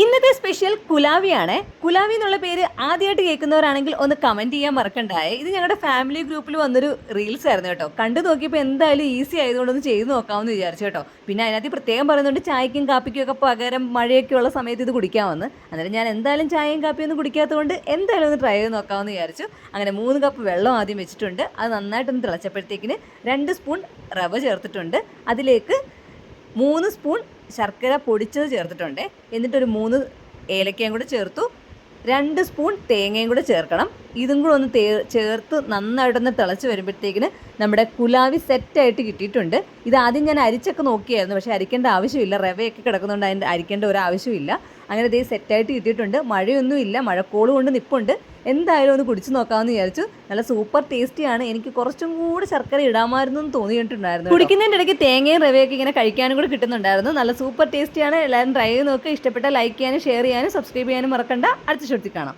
ഇന്നത്തെ സ്പെഷ്യൽ കുലാവിയാണ്. കുലാവി എന്നുള്ള പേര് ആദ്യമായിട്ട് കേൾക്കുന്നവരാണെങ്കിൽ ഒന്ന് കമന്റ് ചെയ്യാൻ മറക്കണ്ടായേ. ഇത് ഞങ്ങളുടെ ഫാമിലി ഗ്രൂപ്പിൽ വന്നൊരു റീൽസ് ആയിരുന്നു കേട്ടോ. കണ്ടു നോക്കിയപ്പോൾ എന്തായാലും ഈസി ആയതുകൊണ്ട് ഒന്ന് ചെയ്ത് നോക്കാമെന്ന് വിചാരിച്ചു കേട്ടോ. പിന്നെ അതിനകത്ത് പ്രത്യേകം പറയുന്നുണ്ട് ചായക്കും കാപ്പിക്കും ഒക്കെ പകരം മഴയൊക്കെ ഉള്ള സമയത്ത് ഇത് കുടിക്കാമെന്ന്. അന്നേരം ഞാൻ എന്തായാലും ചായയും കാപ്പിയും ഒന്നും കുടിക്കാത്തതുകൊണ്ട് എന്തായാലും ഒന്ന് ട്രൈ ചെയ്ത് നോക്കാമെന്ന് വിചാരിച്ചു. അങ്ങനെ മൂന്ന് കപ്പ് വെള്ളം ആദ്യം വെച്ചിട്ടുണ്ട്. അത് നന്നായിട്ടൊന്ന് തിളച്ചപ്പോഴത്തേക്കിന് രണ്ട് സ്പൂൺ റവ ചേർത്തിട്ടുണ്ട്. അതിലേക്ക് മൂന്ന് സ്പൂൺ ശർക്കര പൊടിച്ചത് ചേർത്തിട്ടുണ്ട്. എന്നിട്ടൊരു മൂന്ന് ഏലക്കയും കൂടെ ചേർത്തു. രണ്ട് സ്പൂൺ തേങ്ങയും കൂടെ ചേർക്കണം. ഇതും കൂടെ ഒന്ന് ചേർത്ത് നന്നായിട്ടൊന്ന് തിളച്ച് വരുമ്പോഴത്തേക്കിന് നമ്മുടെ കുലാവി സെറ്റായിട്ട് കിട്ടിയിട്ടുണ്ട്. ഇത് ആദ്യം ഞാൻ അരിച്ചൊക്കെ നോക്കിയായിരുന്നു പക്ഷേ അരിക്കേണ്ട ആവശ്യമില്ല. റവയൊക്കെ കിടക്കുന്നതുകൊണ്ട് അതിന്റെ അരിക്കേണ്ട ഒരു ആവശ്യമില്ല. അങ്ങനെ ഇതേ സെറ്റായിട്ട് കിട്ടിയിട്ടുണ്ട്. മഴയൊന്നും ഇല്ല. മഴക്കോൾ കൊണ്ട് നിപ്പുണ്ട്. എന്തായാലും ഒന്ന് കുടിച്ചു നോക്കാമെന്ന് വിചാരിച്ചു. നല്ല സൂപ്പർ ടേസ്റ്റിയാണ്. എനിക്ക് കുറച്ചും കൂടി ശർക്കര ഇടാമായിരുന്നു എന്ന് തോന്നിയിട്ടുണ്ടായിരുന്നു കുടിക്കുന്നതിന്റെ ഇടയ്ക്ക് തേങ്ങയും റവയൊക്കെ ഇങ്ങനെ കഴിക്കാനും കൂടി കിട്ടുന്നുണ്ടായിരുന്നു. നല്ല സൂപ്പർ ടേസ്റ്റിയാണ്. എല്ലാവരും ട്രൈ ചെയ്ത് നോക്കുക ഇഷ്ടപ്പെട്ട ലൈക്ക് ചെയ്യാനും ഷെയർ ചെയ്യാനും സബ്സ്ക്രൈബ് ചെയ്യാനും മറക്കണ്ട. അടുത്ത ഷോട്ടിൽ കാണാം.